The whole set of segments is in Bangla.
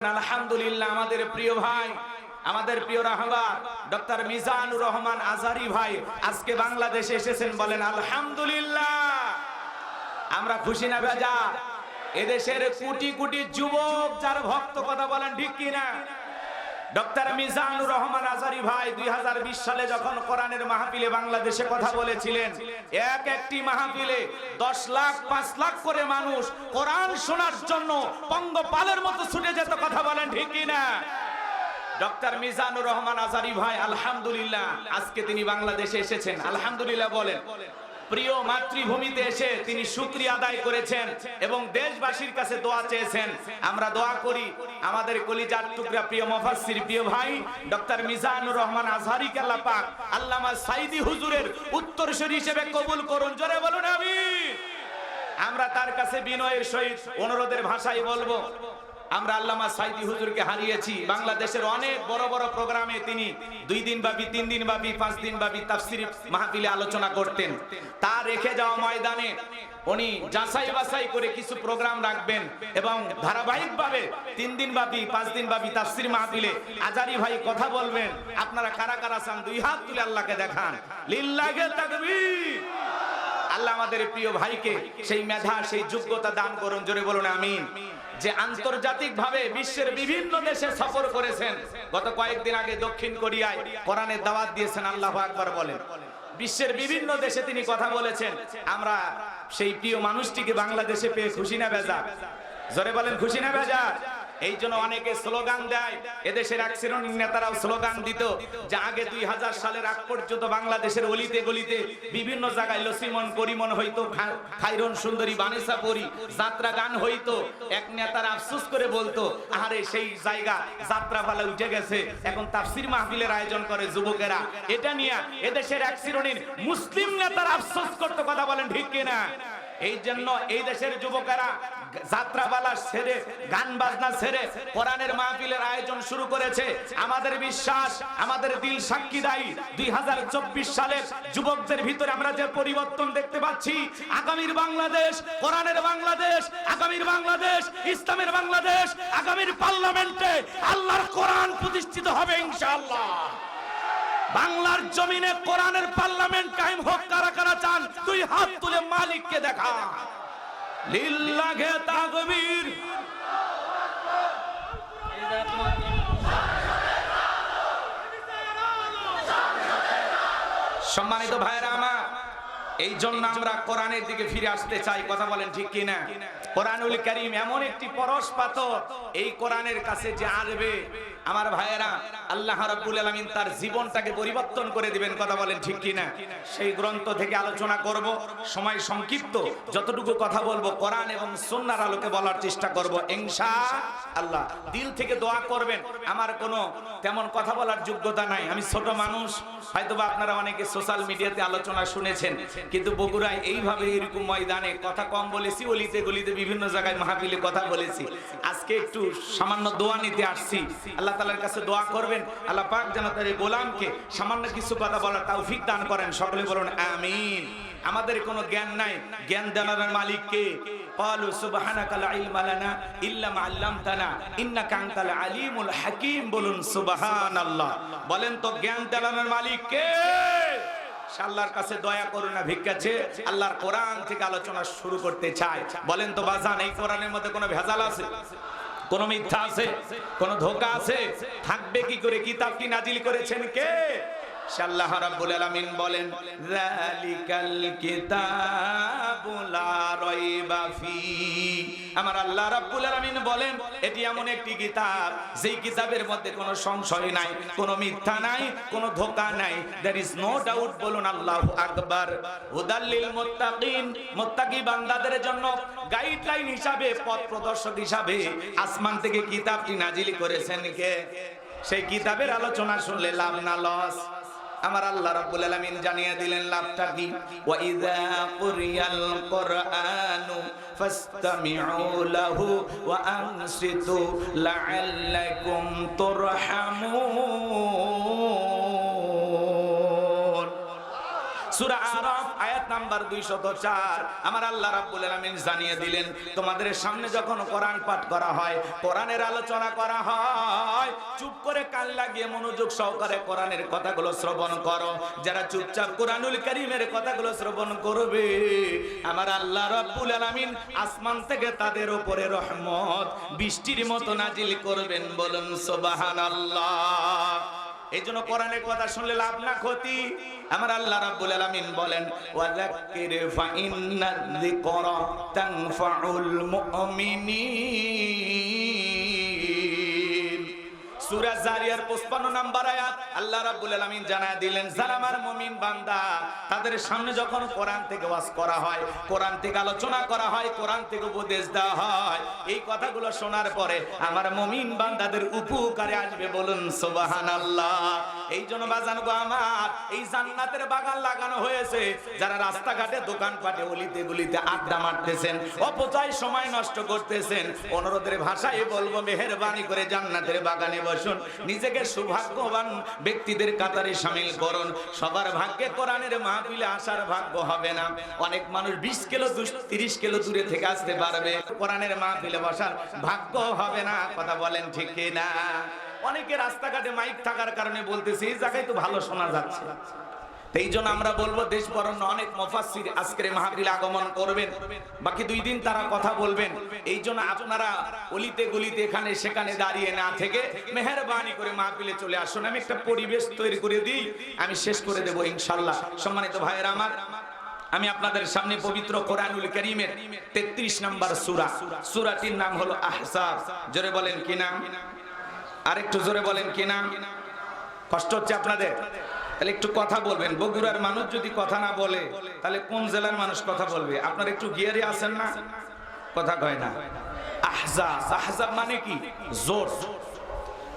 আলহামদুলিল্লাহ, আমাদের প্রিয় ভাই, আমাদের প্রিয় রাহবার, ডক্টর মিজানুর রহমান আজারি ভাই, আজকে বাংলাদেশে এসেছেন বলেন আলহামদুলিল্লাহ। আমরা খুশি না ভেজা এদেশের কোটি কোটি যুবক যার ভক্ত কথা বলেন ঠিক কিনা? ডক্টর মিজানুর রহমান আজারি ভাই দুই হাজার বিশ সালে যখন কোরআনের মাহফিলে বাংলাদেশে কথা বলেছিলেন, এক একটি মাহফিলে দশ লাখ, পাঁচ লাখ করে মানুষ কোরআন শোনার জন্য পঙ্গপালের মতো ছুটে যেত, কথা বলেন ঠিক না ডক্টর মিজানুর রহমান আজারি ভাই, আলহামদুলিল্লাহ, আজকে তিনি বাংলাদেশে এসেছেন। আলহামদুলিল্লাহ বলেন। প্রিয় মাতৃভূমিতে এসে তিনি শুক্রিয়া আদায় করেছেন এবং দেশবাসীর কাছে দোয়া চেয়েছেন। আমরা দোয়া করি আমাদের কলিজার টুকরা প্রিয় মফাসসির প্রিয় ভাই ডক্টর মিজানুর রহমান আজহারি আল্লাহ পাক আল্লামা সাইদি হুজুরের উত্তরসূরি হিসেবে কবুল করুন। জোরে বলুন, আমিন। আমরা তার কাছে বিনয়ের সহিত অনুরোধের ভাষায় বলব আমরা আল্লামা সাইদি হুজুরকে হারিয়েছি। বাংলাদেশের অনেক বড় বড় প্রোগ্রামে তিনি দুই দিন ব্যাপী তিন দিন ব্যাপী পাঁচ দিন ব্যাপী তাফসির মাহফিলে আলোচনা করতেন। তা রেখে যাওয়া ময়দানে উনি যাচাই বাছাই করে কিছু প্রোগ্রাম রাখবেন এবং ধারাবাহিকভাবে তিন দিন ব্যাপী পাঁচ দিন ব্যাপী তাফসির মাহফিলে আজারি ভাই কথা বলবেন। আপনারা কারা কারা চান? দুই হাত তুলে আল্লাহকে দেখান। লিল্লাহে তাকবীর। আল্লাহ আমাদের প্রিয় ভাইকে সেই মেধা, সেই যোগ্যতা দান করুন। জোরে বলুন, আমিন। যে আন্তর্জাতিক ভাবে বিশ্বের বিভিন্ন দেশে সফর করেছেন। গত কয়েকদিন আগে দক্ষিণ কোরিয়ায় কোরআনে দাওয়াত দিয়েছেন, আল্লাহ আকবার বলেন। বিশ্বের বিভিন্ন দেশে তিনি কথা বলেছেন, আমরা সেই প্রিয় মানুষটিকে বাংলাদেশে পেয়ে খুশি না বেজা জোরে বলেন, খুশি না বেজা এই জন্য অনেকে স্লোগান দেয়। এদেশের এক শ্রেণির নেতারাও স্লোগান দিত যে আগে দুই হাজার সালের আগ পর্যন্ত বাংলাদেশের অলিতে গলিতে বিভিন্ন জায়গায় লসিমন, করিমন হইতো খাইরন, সুন্দরী, বানেসা পরি, যাত্রা গান হইতো। এক নেতার আফসোস করে বলতো আরে সেই জায়গা যাত্রা পালা উঠে গেছে। এখন তাফসির মাহফিলের আয়োজন করে যুবকেরা। এটা নিয়ে এদেশের এক শ্রেণির মুসলিম নেতার আফসোস করতে, কথা বলেন ঠিক কিনা? এই জন্য এই দেশের যুবকেরা যাত্রাপালা ছেড়ে গান বাজনা ছেড়ে কোরআনের মাহফিলের আয়োজন শুরু করেছে। আমাদের বিশ্বাস, আমাদের দিল সাক্ষী দেয়। দুই সালের যুবকদের ভিতরে আমরা যে পরিবর্তন দেখতে পাচ্ছি, আগামীর বাংলাদেশ, কোরআনের বাংলাদেশ, আগামীর বাংলাদেশ, ইসলামের বাংলাদেশ, আগামীর পার্লামেন্টে আল্লাহর কোরআন প্রতিষ্ঠিত হবে ইনশাআল্লাহ। বাংলার জমিনে কোরআনের পার্লামেন্ট কায়েম হোক, কারা কারা চান, তুই হাত তুলে মালিককে দেখা। লিল্লাহে তাকবীর সম্মানিত ভাইরা আমার, এই জন্য আমরা কোরআনের দিকে ফিরে আসতে চাই, কথা বলেন ঠিক কিনা? কোরআনুল করিম এমন একটি পরশ পাথর, এই কোরআনের কাছে যে আসবে। আমার ভাইয়েরা আল্লাহ রাব্বুল আলামিন তার জীবনটাকে পরিবর্তন করে দিবেন, কথা বলেন ঠিক কিনা? সেই গ্রন্থ থেকে আলোচনা করব, সময় সংক্ষিপ্ত, যতটুকু কথা বলব, কোরআন এবং সুন্নাহর আলোকে বলার চেষ্টা করব, ইনশা আল্লাহ। দিল থেকে দোয়া করবেন, আমার কোনো তেমন কথা বলার যোগ্যতা নাই। আমি ছোট মানুষ, হয়তোবা আপনারা অনেকে সোশ্যাল মিডিয়াতে আলোচনা শুনেছেন, কিন্তু বগুড়ায় এইভাবে এরকম ময়দানে কথা কম বলেছি, অলিতে গলিতে বিভিন্ন জায়গায় মাহফিলে কথা বলেছি। আজকে একটু সামান্য দোয়া নিতে আসছি। আল্লাহ তালার কাছে দোয়া করবেন আল্লাহ পাক যেন তার এই গোলামকে সামান্য কিছু কথা বলার তৌফিক দান করেন সকলে বলুন আমিন আমাদের কোনো জ্ঞান নাই জ্ঞান দেওয়ার মালিক কে قالوا سبحانك لا علم لنا الا ما علمتنا انك انت العليم الحكيم বলুন সুবহানাল্লাহ বলেন তো জ্ঞান দেওয়ার মালিক কে সে আল্লাহর কাছে দয়া করুণা ভিক্ষাছে আল্লাহর কোরআন থেকে আলোচনা শুরু করতে চায় বলেন তো বাজান এই কোরআনের মধ্যে কোনো ভেজাল আছে কোন মিথ্যা আছে? কোন ধোকা আছে? থাকবে কি করে? কিতাব কি নাজিল করেছেন কে? রাব্বুল আলামিন বলেন, যালিকাল কিতাবু লা রাইবা ফি। আমার আল্লাহ রাব্বুল আলামিন বলেন, এটি এমন একটি কিতাব, যেই কিতাবের মধ্যে কোনো সংশয় নাই, কোনো মিথ্যা নাই, কোনো নাই। ইজ নো ডাউট বলুন আল্লাহু আকবার। হুদাল্লিল মুত্তাকিন, মুত্তাকি বান্দাদের জন্য গাইডলাইন হিসাবে, পথ প্রদর্শক হিসাবে আসমান থেকে কিতাবটি নাজিল করেছেন কে? সেই কিতাবের আলোচনা শুনলে লাভ না লস আমার আল্লাহ রাব্বুল আলামিন জানিয়ে দিলেন, লাভটা কি? ওয়া ইযা কুরিয়াল কুরআনু ফাসতামিউ লাহু ওয়া আনসিতু লাআল্লাকুম তুরহামুন। সূরা নাম্বার দুইশত চার। আমার আল্লাহ রাব্বুল আলামিন জানিয়ে দিলেন, তোমাদের সামনে যখন কোরআন পাঠ করা হয়, কোরআনের আলোচনা করা হয়, চুপ করে কান লাগিয়ে মনোযোগ সহকারে কোরআনের কথাগুলো শ্রবণ করো। যারা চুপচাপ কোরআনুল কারীমের কথাগুলো শ্রবণ করবে, আমার আল্লাহ রাব্বুল আলামিন আসমান থেকে তাদের উপরে রহমত বৃষ্টির মতো নাজিল করবেন বলুন, সুবহানাল্লাহ। এই জন্য কোরআনের কথা শুনলে লাভ না, ক্ষতি। আমার আল্লাহ রাব্বুল আলামিন বলেন, ওয়াযাক্কির ফা ইন্নাল যিকরা তানফাউল মুমিনিন। সূরা জারিয়ার 55 নাম্বার আয়াত আল্লাহ রাব্বুল আলামিন জানায় দিলেন, যারা আমার মুমিন বান্দা, তাদের সামনে যখন কোরআন থেকে ওয়াজ করা হয়, কোরআন থেকে আলোচনা করা হয়, কোরআন থেকে উপদেশ দেওয়া হয়, এই কথাগুলো শোনার পরে আমার মুমিন বান্দাদের উপকারে আসবে বলুন, সুবহানাল্লাহ। এই জন্য বাজান গো আমার, এই জান্নাতের বাগান লাগানো হয়েছে। যারা রাস্তাঘাটে, দোকানপাটে, অলিতে গলিতে আড্ডা মারতেছেন, অপচয় সময় নষ্ট করতেছেন, অনুরোধের ভাষায় বলব, মেহেরবানি করে জান্নাতের বাগানে বসুন। নিজেকে সৌভাগ্যবান ব্যক্তিদের কাতারে সামিল করুন। সবার ভাগ্যে কোরআনের মাহফিলে আসার ভাগ্য হবে না। অনেক মানুষ বিশ কিলো তিরিশ কিলো দূরে থেকে আসতে পারবে। কোরআনের মাহফিলে বসার ভাগ্য হবে না। কথা বলেন ঠিক না অনেকে রাস্তাঘাটে মাইক থাকার কারণে বলতেছে, এই জায়গায় তো ভালো শোনা যাচ্ছে। এই জন্য আমরা বলব, দেশ বরণ্য অনেক মফাসির আজকের মাহফিল আগমন করবেন। বাকি দুই দিন তারা কথা বলবেন। এই জন্য আপনারা অলিতে গলিতে এখানে সেখানে দাঁড়িয়ে না থেকে মেহরবানি করে মাহফিলে চলে আসুন। আমি একটা পরিবেশ তৈরি করে দিই, আমি শেষ করে দেবো ইনশাল্লাহ সম্মানিত ভাইয়েরা আমার, আমি আপনাদের সামনে পবিত্র কোরআনুল করিমের 33 নম্বর সুরা। সুরাটির নাম হলো আহসাব জোরে বলেন কি নাম? আরেকটু জোরে বলেন কিনা? কষ্ট হচ্ছে আপনাদের? তাহলে একটু কথা বলবেন। বগুড়ার মানুষ যদি কথা না বলে, তাহলে কোন জেলার মানুষ কথা বলবে? আপনার একটু গিয়ারে আছেন না? কথা কয় না। আহজাব। আহজাব মানে কি? জোর।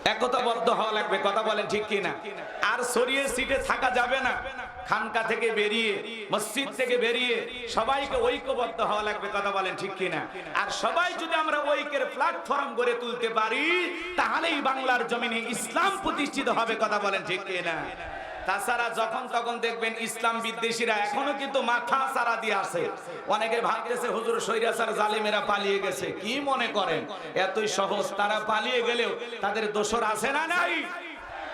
একতাবদ্ধ হওয়া লাগবে। কথা বলেন ঠিক কিনা? আর সরিয়ে সিটে থাকা যাবে না। খানকা থেকে বেরিয়ে, মসজিদ থেকে বেরিয়ে সবাইকে ঐক্যবদ্ধ হওয়া লাগবে, কথা বলেন ঠিক কি না আর সবাই যদি আমরা ঐক্যের প্ল্যাটফর্ম গড়ে তুলতে পারি, তাহলেই বাংলার জমিনে ইসলাম প্রতিষ্ঠিত হবে, কথা বলেন ঠিক কি না তাছাড়া যখন তখন দেখবেন ইসলাম বিদ্বেষীরা এখনও কিন্তু মাথা সারা দিয়ে আছে। অনেকে ভাবতেছে, হুজুর সৈরাসার জালিমেরা পালিয়ে গেছে। কি মনে করেন? এতই সহজ, তারা পালিয়ে গেলেও তাদের দোষর আছে না নাই?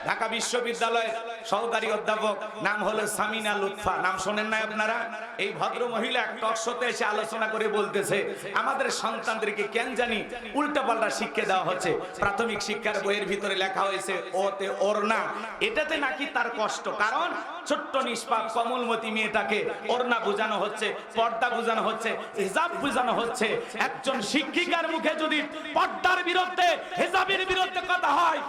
ঢাকা বিশ্ববিদ্যালয়ের সহকারী অধ্যাপক নাম হলো সামিনা লুৎফা। নাম শোনেন না আপনারা? এই ভদ্র মহিলা টক শোতে এসে আলোচনা করে বলতেছে, আমাদের সন্তানদেরকে কেন জানি উল্টাপাল্টা শিক্ষা দেওয়া হচ্ছে? প্রাথমিক শিক্ষার বইয়ের ভিতরে লেখা হয়েছে, ওতে ওর না এটাতে নাকি তার কষ্ট। কারণ ছোট্ট নিষ্পাপ কমলমতি মেয়েটাকে ওড়না বোঝানো হচ্ছে, পর্দা বোঝানো হচ্ছে, হিজাব বোঝানো হচ্ছে। একজন শিক্ষিকার মুখে যদি পর্দার বিরুদ্ধে, হিজাবের বিরুদ্ধে কথা হয়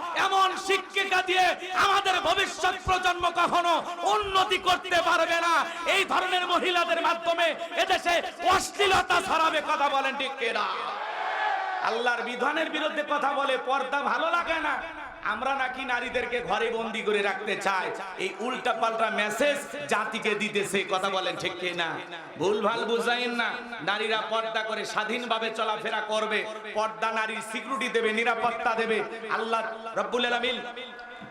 শিক্ষিকা দিয়ে আমাদের ভবিষ্যৎ প্রজন্ম কখনো উন্নতি করতে পারবে না। এই ধরনের মহিলাদের মাধ্যমে এদেশে অশ্লীলতা ছড়াবে, কথা বলেন ঠিক কেরা আল্লাহর বিধানের বিরুদ্ধে কথা বলে পর্দা ভালো লাগে না? আমরা নাকি নারীদেরকে ঘরে বন্দি করে রাখতে চাই। এই উল্টা পাল্টা মেসেজ জাতিকে দিতেছে কথা বলেন ঠিক না ভুল ভালো বুঝাইন না। নারীরা পর্দা করে স্বাধীনভাবে চলাফেরা করবে। পর্দা নারীর সিকিউরিটি দেবে, নিরাপত্তা দেবে। আল্লাহ রব্বুল আলামিন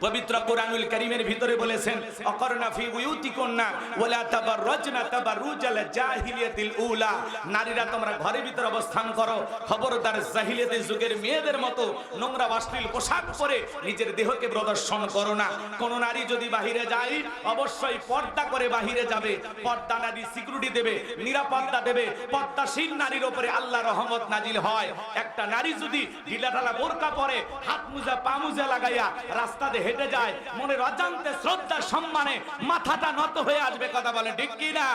পবিত্র কোরআনুল কারীমের ভিতরে বলেছেন, অকরনা ফি বুয়ুতিকুন্না ওয়ালা তাবাররাজনা তাবাররুজাল জাহিলিয়াতিল উলা। নারীরা তোমরা ঘরের ভিতর অবস্থান করো, খবরদার জাহিলিয়াতের যুগের মেয়েদের মতো নোংরা অশ্লীল পোশাক পরে নিজের দেহকে প্রদর্শন করো না। কোন নারী যদি বাহিরে যায়, অবশ্যই পর্দা করে বাহিরে যাবে। পর্দা নারী সিকিউরিটি দেবে, নিরাপত্তা দেবে। পর্দাশীল নারীর উপরে আল্লাহ রহমত নাজিল হয়। একটা নারী যদি ঢিলাঢালা বোরকা পরে হাত মুজা, পা মুজা লাগাইয়া রাস্তা দিয়ে হেঁটে যায় মনের অজান্তে শ্রদ্ধা সম্মানে মাথাটা নত হয়ে আসবে, কথা বলে, ঠিক কি না?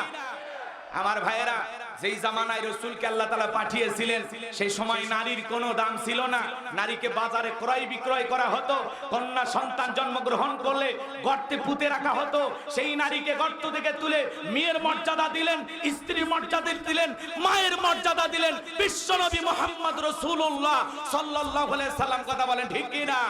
আমার ভাইয়েরা, যেই জামানায় রসুলকে আল্লাহ তালা পাঠিয়েছিলেন, সেই সময় নারীর কোনো দাম ছিল না। নারীকে বাজারে ক্রয় বিক্রয় করা হতো, কন্যা সন্তান জন্মগ্রহণ করলে গর্তে পুঁতে রাখা হতো, সেই নারীকে গর্ত থেকে তুলে মেয়ের মর্যাদা দিলেন স্ত্রীর মর্যাদা দিলেন, মায়ের মর্যাদা দিলেন। বিশ্বনবী মোহাম্মদ রসুল্লাহ সাল্লাহ সাল্লাম, কথা বলেন, ঠিক কি না?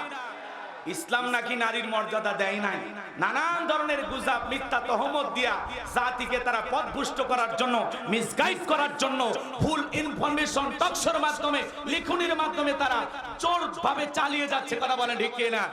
ইসলাম নাকি নারীর মর্যাদা দেয় নাই? নানান ধরনের গুজাব, মিথ্যা তহমত দিয়া জাতিকে তারা পথভুষ্ট করার জন্য মিসগাইড করার জন্য ফুল ইনফরমেশন টকশোর মাধ্যমে, লিখনির মাধ্যমে তারা চোর ভাবে চালিয়ে যাচ্ছে, কথা বলে ঠিক না